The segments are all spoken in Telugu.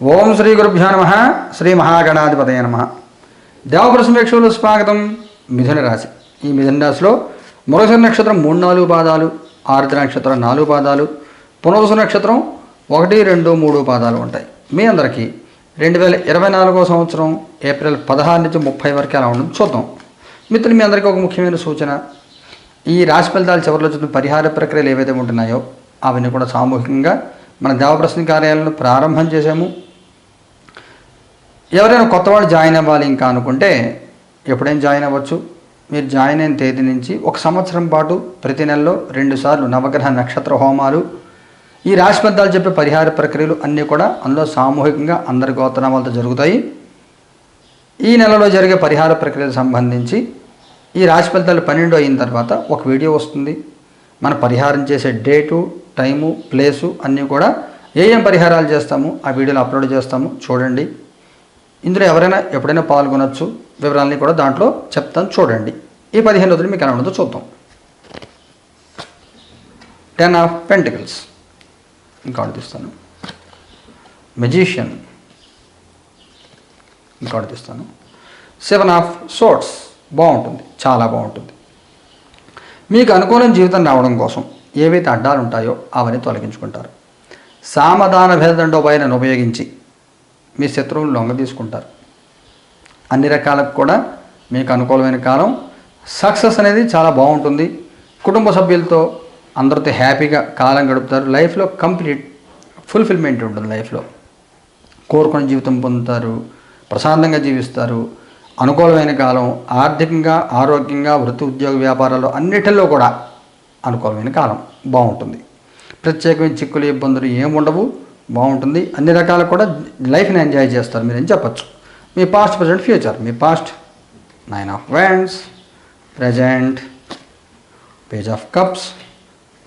ఓం శ్రీ గురుభ్యో నమ. శ్రీ మహాగణాధిపతయ నమ. దేవప్రసమేక్షలు స్వాగతం మిథున రాశి. ఈ మిథున రాశిలో మృగశిర నక్షత్రం మూడు నాలుగు పాదాలు ఆరుద్ర నక్షత్రం నాలుగు పాదాలు పునరుసు నక్షత్రం ఒకటి రెండు మూడు పాదాలు ఉంటాయి. మీ అందరికీ రెండు వేల ఇరవై నాలుగో సంవత్సరం ఏప్రిల్ పదహారు నుంచి ముప్పై వరకు ఎలా ఉండడం చూద్దాం. మిత్రులు మీ అందరికీ ఒక ముఖ్యమైన సూచన. ఈ రాశి ఫలితాలు చివరిలో చూసిన పరిహార ప్రక్రియలు ఏవైతే ఉంటున్నాయో అవన్నీ కూడా సామూహికంగా మన దేవప్రశ్న కార్యాలను ప్రారంభం చేసాము ఎవరైనా కొత్త వాళ్ళు జాయిన్ అవ్వాలి ఇంకా అనుకుంటే ఎప్పుడైనా జాయిన్ అవ్వచ్చు. మీరు జాయిన్ అయిన తేదీ నుంచి ఒక సంవత్సరం పాటు ప్రతి నెలలో రెండుసార్లు నవగ్రహ నక్షత్ర హోమాలు ఈ రాశి ఫలితాలు చెప్పే పరిహార ప్రక్రియలు అన్నీ కూడా అందులో సామూహికంగా అందరి గోత్రనామాలతో జరుగుతాయి. ఈ నెలలో జరిగే పరిహార ప్రక్రియకు సంబంధించి ఈ రాశి ఫలితాలు పన్నెండు అయిన తర్వాత ఒక వీడియో వస్తుంది. మన పరిహారం చేసే డేటు టైము ప్లేసు అన్నీ కూడా ఏ ఏం పరిహారాలు చేస్తాము ఆ వీడియోలో అప్లోడ్ చేస్తాము. చూడండి. ఇందులో ఎవరైనా ఎప్పుడైనా పాల్గొనొచ్చు వివరాలని కూడా దాంట్లో చెప్తాను చూడండి. ఈ పదిహేను రోజులు మీకు ఎలా చూద్దాం. టెన్ ఆఫ్ పెంటికల్స్ ఇంకా తీస్తాను. మెజీషియన్ ఇంకా తీస్తాను. సెవెన్ ఆఫ్ సోట్స్ బాగుంటుంది. చాలా బాగుంటుంది. మీకు అనుకూలం జీవితం రావడం కోసం ఏవైతే అడ్డాలు ఉంటాయో అవన్నీ తొలగించుకుంటారు. సామధాన భేదండోపాయాన్ని ఉపయోగించి మీ శత్రువులు లొంగ తీసుకుంటారు. అన్ని రకాలకు కూడా మీకు అనుకూలమైన కాలం. సక్సెస్ అనేది చాలా బాగుంటుంది. కుటుంబ సభ్యులతో అందరితో హ్యాపీగా కాలం గడుపుతారు. లైఫ్లో కంప్లీట్ ఫుల్ఫిల్మెంట్ ఉంటుంది లైఫ్లో. కోరుకున్న జీవితం పొందుతారు. ప్రశాంతంగా జీవిస్తారు. అనుకూలమైన కాలం ఆర్థికంగా ఆరోగ్యంగా వృత్తి ఉద్యోగ వ్యాపారాలు అన్నిటిలో కూడా అనుకూలమైన కాలం బాగుంటుంది. ప్రత్యేకమైన చిక్కులు ఇబ్బందులు ఏముండవు బాగుంటుంది. అన్ని రకాలు కూడా లైఫ్ని ఎంజాయ్ చేస్తారు మీరు అని చెప్పచ్చు. మీ past present future. Me past nine of wands present page of cups.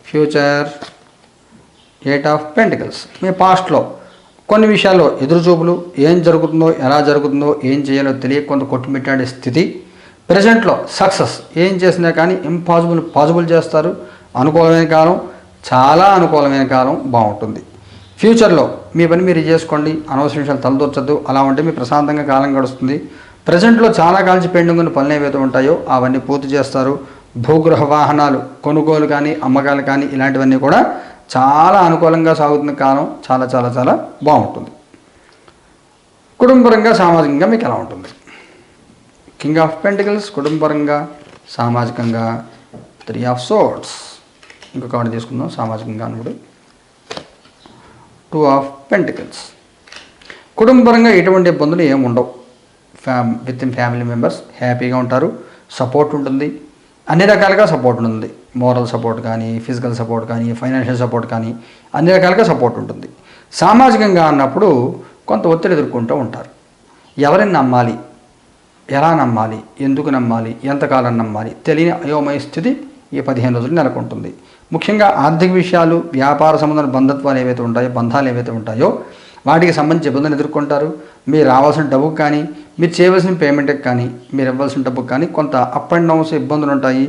Future eight of pentacles. మీ పాస్ట్లో కొన్ని విషయాల్లో ఎదురుచూపులు ఏం జరుగుతుందో ఎలా జరుగుతుందో ఏం చేయాలో తెలియక కొంత కొట్టుమిట్టాడే స్థితి. ప్రజెంట్లో సక్సెస్. ఏం చేసినా కానీ ఇంపాసిబుల్ పాసిబుల్ చేస్తారు. అనుకూలమైన కాలం చాలా అనుకూలమైన కాలం బాగుంటుంది. ఫ్యూచర్లో మీ పని మీరు చేసుకోండి అనవసర విషయాలు తలదూర్చద్దు. అలా ఉంటే మీ ప్రశాంతంగా కాలం గడుస్తుంది. ప్రజెంట్లో చాలా కాల్చి పెండింగ్ ఉన్న పనులు ఏవైతే ఉంటాయో అవన్నీ పూర్తి చేస్తారు. భూగృహ వాహనాలు కొనుగోలు కానీ అమ్మకాలు కానీ ఇలాంటివన్నీ కూడా చాలా అనుకూలంగా సాగుతున్న కాలం. చాలా చాలా చాలా బాగుంటుంది. కుటుంబపరంగా సామాజికంగా మీకు ఎలా ఉంటుంది? కింగ్ ఆఫ్ పెంటికల్స్ కుటుంబపరంగా సామాజికంగా త్రీ ఆఫ్ సోర్ట్స్ ఇంకొక తీసుకుందాం సామాజికంగా కూడా టూ ఆఫ్ పెంటికల్స్ కుటుంబపరంగా ఎటువంటి ఇబ్బందులు ఏమి ఉండవు. ఫ్యామ్ విత్ ఇన్ ఫ్యామిలీ మెంబర్స్ హ్యాపీగా ఉంటారు. సపోర్ట్ ఉంటుంది. అన్ని రకాలుగా సపోర్ట్ ఉంటుంది. మోరల్ సపోర్ట్ కానీ ఫిజికల్ సపోర్ట్ కానీ ఫైనాన్షియల్ సపోర్ట్ కానీ అన్ని రకాలుగా సపోర్ట్ ఉంటుంది. సామాజికంగా అన్నప్పుడు కొంత ఒత్తిడి ఎదుర్కొంటూ ఉంటారు. ఎవరిని నమ్మాలి? ఎలా నమ్మాలి? ఎందుకు నమ్మాలి? ఎంతకాలం నమ్మాలి? తెలియని అయోమయ స్థితి ఈ పదిహేను రోజులు నెలకొంటుంది. ముఖ్యంగా ఆర్థిక విషయాలు వ్యాపార సంబంధ బంధత్వాలు ఏవైతే ఉంటాయో బంధాలు ఏవైతే ఉంటాయో వాటికి సంబంధించి ఇబ్బందులు ఎదుర్కొంటారు. మీరు రావాల్సిన డబ్బుకు కానీ మీరు చేయవలసిన పేమెంట్కి కానీ మీరు ఇవ్వాల్సిన డబ్బుకు కానీ కొంత అప్ అండ్ డౌన్స్ ఇబ్బందులు ఉంటాయి.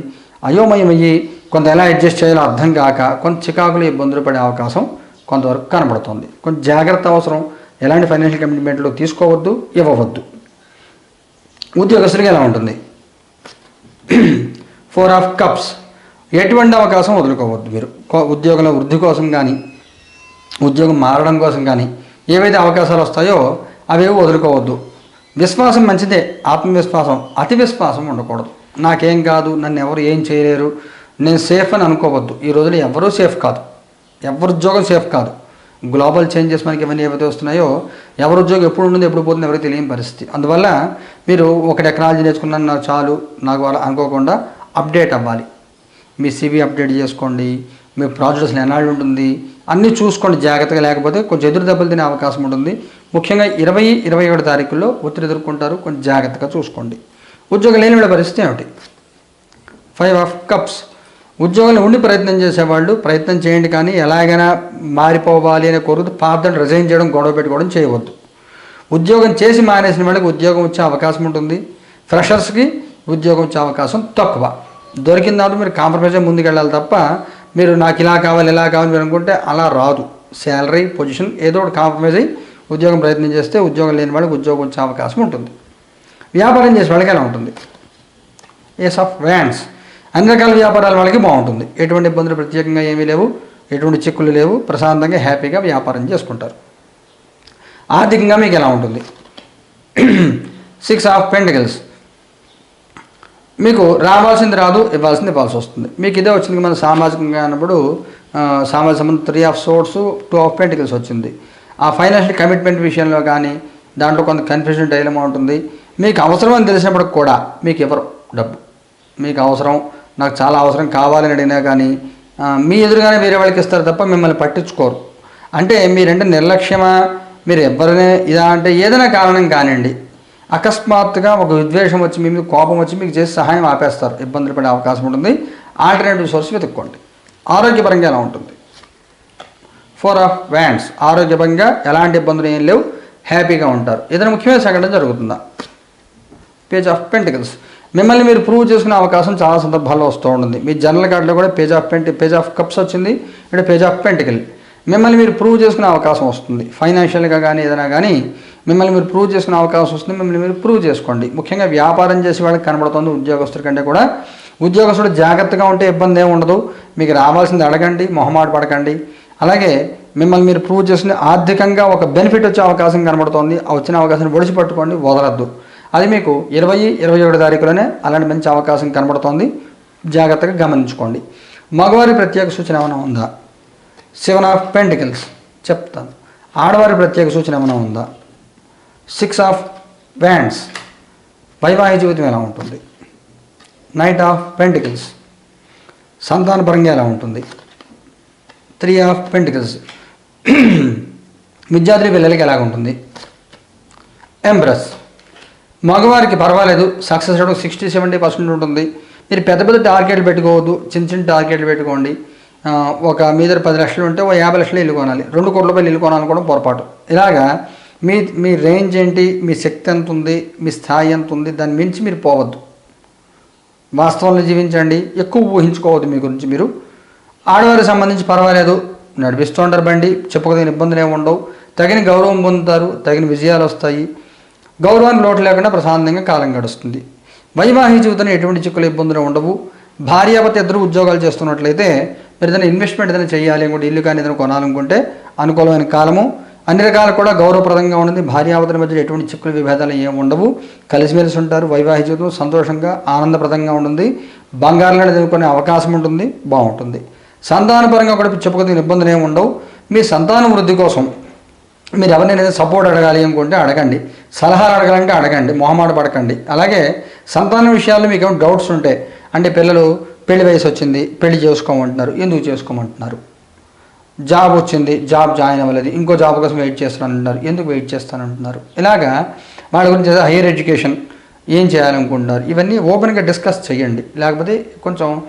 అయోమయం అయ్యి కొంత ఎలా అడ్జస్ట్ చేయాలో అర్థం కాక కొంత చికాకులు ఇబ్బందులు పడే అవకాశం కొంతవరకు కనబడుతుంది. కొంచెం జాగ్రత్త అవసరం. ఎలాంటి ఫైనాన్షియల్ కమిట్మెంట్లు తీసుకోవద్దు ఇవ్వవద్దు. ఉద్యోగస్తులకి ఎలా ఉంటుంది? ఫోర్ ఆఫ్ కప్స్ ఎటువంటి అవకాశం వదులుకోవద్దు మీరు. ఉద్యోగంలో వృద్ధి కోసం కానీ ఉద్యోగం మారడం కోసం కానీ ఏవైతే అవకాశాలు వస్తాయో అవేవి వదులుకోవద్దు. విశ్వాసం మంచిదే ఆత్మవిశ్వాసం అతి విశ్వాసం ఉండకూడదు. నాకేం కాదు నన్ను ఎవరు ఏం చేయలేరు నేను సేఫ్ అని అనుకోవద్దు. ఈ రోజుల్లో ఎవరూ సేఫ్ కాదు. ఎవరి ఉద్యోగం సేఫ్ కాదు. గ్లోబల్ చేంజెస్ మనకి ఇవన్నీ ఏవైతే వస్తున్నాయో ఎవరి ఉద్యోగం ఎప్పుడు ఉంటుంది ఎప్పుడు పోతుంది ఎవరికి తెలియని పరిస్థితి. అందువల్ల మీరు ఒక టెక్నాలజీ నేర్చుకున్నాను నాకు చాలు నాకు అలా అనుకోకుండా అప్డేట్ అవ్వాలి. మీ సివి అప్డేట్ చేసుకోండి మీ ప్రాజెక్ట్ అసలు ఉంటుంది అన్నీ చూసుకోండి జాగ్రత్తగా లేకపోతే కొంచెం ఎదురు దెబ్బలు తినే అవకాశం ఉంటుంది. ముఖ్యంగా ఇరవై ఇరవై ఏడు తారీఖుల్లో ఒత్తిడి ఎదుర్కొంటారు కొంచెం జాగ్రత్తగా చూసుకోండి. ఉద్యోగం లేని వాళ్ళ పరిస్థితి ఏమిటి? ఫైవ్ ఆఫ్ కప్స్ ఉద్యోగంలో ఉండి ప్రయత్నం చేసేవాళ్ళు ప్రయత్నం చేయండి కానీ ఎలాగైనా మారిపోవాలి అనే కోరుతూ పార్థను రిజైన్ చేయడం గొడవ పెట్టుకోవడం చేయవద్దు. ఉద్యోగం చేసి మానేసిన వాళ్ళకి ఉద్యోగం వచ్చే అవకాశం ఉంటుంది. ఫ్రెషర్స్కి ఉద్యోగం వచ్చే అవకాశం తక్కువ. దొరికిన తర్వాత మీరు కాంప్రమైజ్ ముందుకు ముందుకెళ్ళాలి తప్ప మీరు నాకు ఇలా కావాలి ఇలా కావాలి మీరు అనుకుంటే అలా రాదు. శాలరీ పొజిషన్ ఏదో ఒకటి కాంప్రమైజ్ అయ్యి ఉద్యోగం ప్రయత్నం చేస్తే ఉద్యోగం లేని వాళ్ళకి ఉద్యోగం వచ్చే అవకాశం ఉంటుంది. వ్యాపారం చేసే వాళ్ళకి ఎలా ఉంటుంది? ఏస్ ఆఫ్ వ్యాన్స్ అన్ని రకాల వ్యాపారాల వాళ్ళకి బాగుంటుంది. ఎటువంటి ఇబ్బందులు ప్రత్యేకంగా ఏమీ లేవు. ఎటువంటి చిక్కులు లేవు. ప్రశాంతంగా హ్యాపీగా వ్యాపారం చేసుకుంటారు. ఆర్థికంగా మీకు ఎలా ఉంటుంది? సిక్స్ ఆఫ్ పెంటికల్స్ మీకు రావాల్సింది రాదు ఇవ్వాల్సింది ఇవ్వాల్సి వస్తుంది. మీకు ఇదే వచ్చింది మన సామాజికంగా అన్నప్పుడు సామాజిక సంబంధం three of swords two of pentacles వచ్చింది. ఆ ఫైనాన్షియల్ కమిట్మెంట్ విషయంలో కానీ దాంట్లో కొంత కన్ఫ్యూజన్ డైలమా ఉంటుంది. మీకు అవసరం అని తెలిసినప్పుడు కూడా మీకు ఎవరు డబ్బు? మీకు అవసరం నాకు చాలా అవసరం కావాలని అడిగినా కానీ మీ ఎదురుగానే వేరే వాళ్ళకి ఇస్తారు తప్ప మిమ్మల్ని పట్టించుకోరు. అంటే మీరంటే నిర్లక్ష్యమా? మీరు ఎవరినే ఇదా అంటే ఏదైనా కారణం కానివ్వండి. అకస్మాత్తుగా ఒక విద్వేషం వచ్చి మీ మీద కోపం వచ్చి మీకు చేసి సహాయం ఆపేస్తారు. ఇబ్బందులు పడే అవకాశం ఉంటుంది. ఆల్టర్నేటివ్ సోర్స్ వెతుక్కోండి. ఆరోగ్యపరంగా ఎలా ఉంటుంది? Four of wands. ఆరోగ్యపరంగా ఎలాంటి ఇబ్బందులు ఏం లేవు. హ్యాపీగా ఉంటారు. ఏదైనా ముఖ్యమైన సంఘటన జరుగుతుందా? Page of pentacles. మిమ్మల్ని మీరు ప్రూవ్ చేసుకునే అవకాశం చాలా సందర్భాల్లో వస్తూ ఉంటుంది. మీ జనరల్ కార్డులో కూడా పేజ్ ఆఫ్ పెంటి పేజ్ ఆఫ్ కప్స్ వచ్చింది. ఇక్కడ పేజ్ ఆఫ్ పెంటికల్. మిమ్మల్ని మీరు ప్రూవ్ చేసుకునే అవకాశం వస్తుంది. ఫైనాన్షియల్గా కానీ ఏదైనా కానీ మిమ్మల్ని మీరు ప్రూవ్ చేసుకునే అవకాశం వస్తుంది మిమ్మల్ని మీరు ప్రూవ్ చేసుకోండి. ముఖ్యంగా వ్యాపారం చేసే వాళ్ళకి కనబడుతుంది ఉద్యోగస్తుల కంటే కూడా. ఉద్యోగస్తుడు జాగ్రత్తగా ఉంటే ఇబ్బంది ఏమి ఉండదు. మీకు రావాల్సింది అడగండి మొహమాట పడకండి. అలాగే మిమ్మల్ని మీరు ప్రూవ్ చేసుకుని ఆర్థికంగా ఒక బెనిఫిట్ వచ్చే అవకాశం కనబడుతోంది. ఆ వచ్చిన అవకాశాన్ని ఒడిచిపట్టుకోండి వదలద్దు. అది మీకు ఇరవై ఇరవై ఒకటి తారీఖులోనే అలాంటి మంచి అవకాశం కనబడుతోంది. జాగ్రత్తగా గమనించుకోండి. మగవారి ప్రత్యేక సూచన ఏమైనా ఉందా? సెవెన్ ఆఫ్ పెంటికల్స్ చెప్తాను. ఆడవారి ప్రత్యేక సూచన ఏమైనా ఉందా? సిక్స్ ఆఫ్ వ్యాండ్స్ వైవాహిక జీవితం ఎలా ఉంటుంది? నైట్ ఆఫ్ పెంటికల్స్ సంతానపరంగా ఎలా ఉంటుంది? త్రీ ఆఫ్ పెంటికల్స్ విద్యార్థి పిల్లలకి ఎలాగ ఉంటుంది? ఎంబ్రస్ మగవారికి పర్వాలేదు success rate sixty seventy percent ఉంటుంది. మీరు పెద్ద పెద్ద టార్గెట్లు పెట్టుకోవద్దు చిన్న చిన్న టార్గెట్లు పెట్టుకోండి. ఒక మీ దగ్గర పది లక్షలు ఉంటే ఒక యాభై లక్షలు ఇల్లు కొనాలి. రెండు కోట్ల రూపాయలు ఇల్లు కొనాలి కూడా పొరపాటు. ఇలాగా మీ మీ రేంజ్ ఏంటి? మీ శక్తి ఎంత ఉంది మీ స్థాయి ఎంత ఉంది దాన్ని మించి మీరు పోవద్దు. వాస్తవంలో జీవించండి. ఎక్కువ ఊహించుకోవద్దు మీ గురించి మీరు. ఆడవారికి సంబంధించి పర్వాలేదు. నడిపిస్తూ ఉంటారు బండి. చెప్పుకోదగిన ఇబ్బందులు ఏమి ఉండవు. తగిన గౌరవం పొందుతారు. తగిన విజయాలు వస్తాయి. గౌరవాన్ని లోటు లేకుండా ప్రశాంతంగా కాలం గడుస్తుంది. వైవాహిక జీవితంలో ఎటువంటి చిక్కులు ఇబ్బందులు ఉండవు. భార్యాభర్త ఇద్దరు ఉద్యోగాలు చేస్తున్నట్లయితే మీరు ఏదైనా ఇన్వెస్ట్మెంట్ ఏదైనా చేయాలి అనుకుంటే ఇల్లు కానీ ఏదైనా కొనాలనుకుంటే అనుకూలమైన కాలము. అన్ని రకాలు కూడా గౌరవప్రదంగా ఉంటుంది. భార్యావతల మధ్య ఎటువంటి చిక్కులు విభేదాలు ఏమి ఉండవు. కలిసిమెలిసి ఉంటారు. వైవాహిక జీవితం సంతోషంగా ఆనందప్రదంగా ఉంటుంది. బంగారం చదువుకునే అవకాశం ఉంటుంది. బాగుంటుంది. సంతానపరంగా కూడా చెప్పుకోదగిన ఇబ్బందులు ఏమి ఉండవు. మీ సంతాన వృద్ధి కోసం మీరు ఎవరినైనా సపోర్ట్ అడగాలి అనుకుంటే అడగండి. సలహాలు అడగాలంటే అడగండి. మొహమాట పడకండి. అలాగే సంతాన విషయాల్లో మీకు ఏమైనా డౌట్స్ ఉంటే అంటే పిల్లలు పెళ్ళి వయసు వచ్చింది పెళ్ళి చేసుకోమంటున్నారు ఎందుకు చేసుకోమంటున్నారు? జాబ్ వచ్చింది జాబ్ జాయిన్ అవ్వలేదు ఇంకో జాబ్ కోసం వెయిట్ చేస్తానంటున్నారు. ఎందుకు వెయిట్ చేస్తాను అంటున్నారు ఇలాగా వాళ్ళ గురించి హైయర్ ఎడ్యుకేషన్ ఏం చేయాలనుకుంటున్నారు? ఇవన్నీ ఓపెన్గా డిస్కస్ చేయండి. లేకపోతే కొంచెం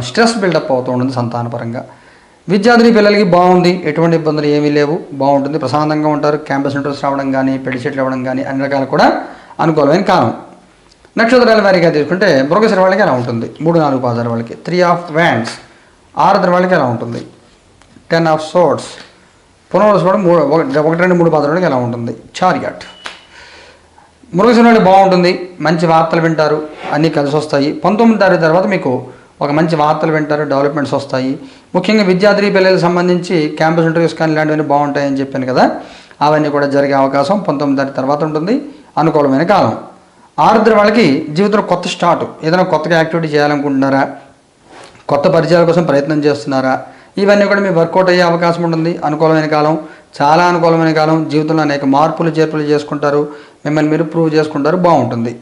స్ట్రెస్ బిల్డప్ అవుతూ ఉంటుంది సంతానపరంగా. విద్యార్థిని పిల్లలకి బాగుంది ఎటువంటి ఇబ్బందులు ఏమీ లేవు బాగుంటుంది ప్రశాంతంగా ఉంటారు క్యాంపస్ ఇంటర్వ్యూస్ రావడం కానీ పెళ్ళి సెటిల్ ఇవ్వడం కానీ అన్ని రకాలు కూడా అనుకూలమైన కాలం. నక్షత్రాల వారిగా తీసుకుంటే మృగశిర వాళ్ళకి ఎలా ఉంటుంది? మూడు నాలుగు పాదాల వాళ్ళకి. త్రీ ఆఫ్ వ్యాండ్స్ ఆరుద్ర వాళ్ళకి ఎలా ఉంటుంది? టెన్ ఆఫ్ సోర్ట్స్ పునర్వసు కూడా మూడు ఒకటి రెండు మూడు పాదాల ఎలా ఉంటుంది? చార్యాట్ మృగశిర బాగుంటుంది మంచి వార్తలు వింటారు అన్నీ కలిసి వస్తాయి. పంతొమ్మిది తారీఖు తర్వాత మీకు ఒక మంచి వార్తలు వింటారు డెవలప్మెంట్స్ వస్తాయి. ముఖ్యంగా విద్యార్థి పిల్లలకు సంబంధించి క్యాంపస్ ఇంటర్వ్యూస్ కానీ ఇలాంటివన్నీ బాగుంటాయని చెప్పాను కదా అవన్నీ కూడా జరిగే అవకాశం పంతొమ్మిది తారీఖు తర్వాత ఉంటుంది అనుకూలమైన కాలం. ఆరుద్ర వాళ్ళకి జీవితంలో కొత్త స్టార్ట్ ఏదైనా కొత్తగా యాక్టివిటీ చేయాలనుకుంటున్నారా? కొత్త పరిచయాల కోసం ప్రయత్నం చేస్తున్నారా? ఇవన్నీ కూడా మీ వర్కౌట్ అయ్యే అవకాశం ఉంటుంది. అనుకూలమైన కాలం చాలా అనుకూలమైన కాలం జీవితంలో అనేక మార్పులు చేర్పులు చేసుకుంటారు. మిమ్మల్ని మీరు ప్రూవ్ చేసుకుంటారు. బాగుంటుంది.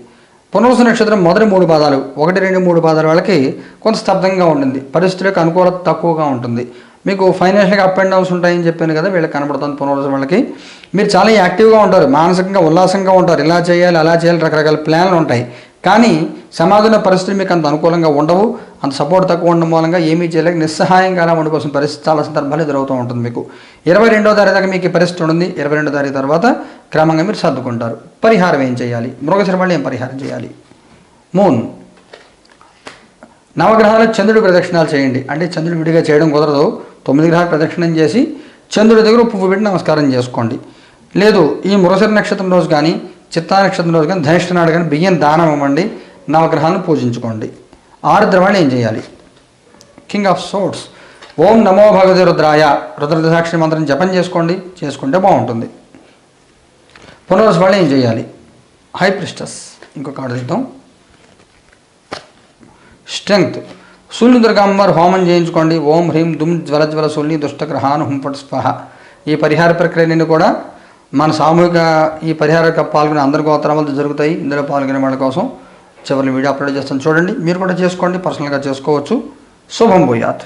పునరుస నక్షత్రం మొదటి మూడు పాదాలు ఒకటి రెండు మూడు పాదాల వాళ్ళకి కొంత స్తబ్దంగా ఉంటుంది. పరిస్థితులకు అనుకూలత తక్కువగా ఉంటుంది. మీకు ఫైనాన్షియల్గా అప్ అండ్ డౌన్స్ ఉంటాయని చెప్పాను కదా వీళ్ళకి కనబడుతుంది పునరుస వాళ్ళకి. మీరు చాలా యాక్టివ్గా ఉంటారు. మానసికంగా ఉల్లాసంగా ఉంటారు. ఇలా చేయాలి అలా చేయాలి రకరకాల ప్లాన్లు ఉంటాయి. కానీ సమాజంలో పరిస్థితులు మీకు అంత అనుకూలంగా ఉండవు అంత సపోర్ట్ తక్కువ ఉండడం మూలంగా ఏమీ చేయలేక నిస్సహాయంగా అలా ఉండిపోసిన పరిస్థితి చాలా సందర్భాలు ఎదురవుతూ ఉంటుంది మీకు. ఇరవై రెండో తారీఖు దాకా మీకు పరిస్థితి ఉంటుంది ఇరవై రెండో తారీఖు తర్వాత క్రమంగా మీరు సర్దుకుంటారు. పరిహారం ఏం చేయాలి? మృగశిర వాళ్ళు ఏం పరిహారం చేయాలి? మూన్. నవగ్రహాలు చంద్రుడి ప్రదక్షిణాలు చేయండి. అంటే చంద్రుడు విడిగా చేయడం కుదరదు. తొమ్మిది గ్రహాలు ప్రదక్షిణం చేసి చంద్రుడి దగ్గర పువ్వు పెట్టి నమస్కారం చేసుకోండి. లేదు ఈ మృగశిర నక్షత్రం రోజు కానీ చిత్తా నక్షత్రం రోజు కానీ ధనిష్ట నాడు కానీ బియ్యం దానం ఇవ్వండి నవగ్రహాలను పూజించుకోండి. ఆరుద్రవాణి ఏం చేయాలి? కింగ్ ఆఫ్ సోర్ట్స్ ఓం నమో భగవతి రుద్రాయ. రుద్రదశాక్షి మంత్రం జపం చేసుకోండి చేసుకుంటే బాగుంటుంది. పునర్వసు ఏం చేయాలి? హై ప్రిస్టస్ ఇంకొక ఆడదిద్దాం స్ట్రెంగ్త్ సూర్యుని దుర్గాంబర్ హోమం చేయించుకోండి. ఓం హ్రీం దుమ్ జ్వల జ్వల శూన్య దుష్టగ్రహాను హుంపట్ స్వహ ఈ పరిహార ప్రక్రియలన్నీ కూడా మన సామూహిక ఈ పరిహార పాల్గొనే అందరి గోత్రాలు జరుగుతాయి. ఇందులో పాల్గొనే వాళ్ళ కోసం చివరి వీడియో అప్లోడ్ చేస్తాను. చూడండి మీరు కూడా చేసుకోండి పర్సనల్గా చేసుకోవచ్చు. శుభం భూయాత్.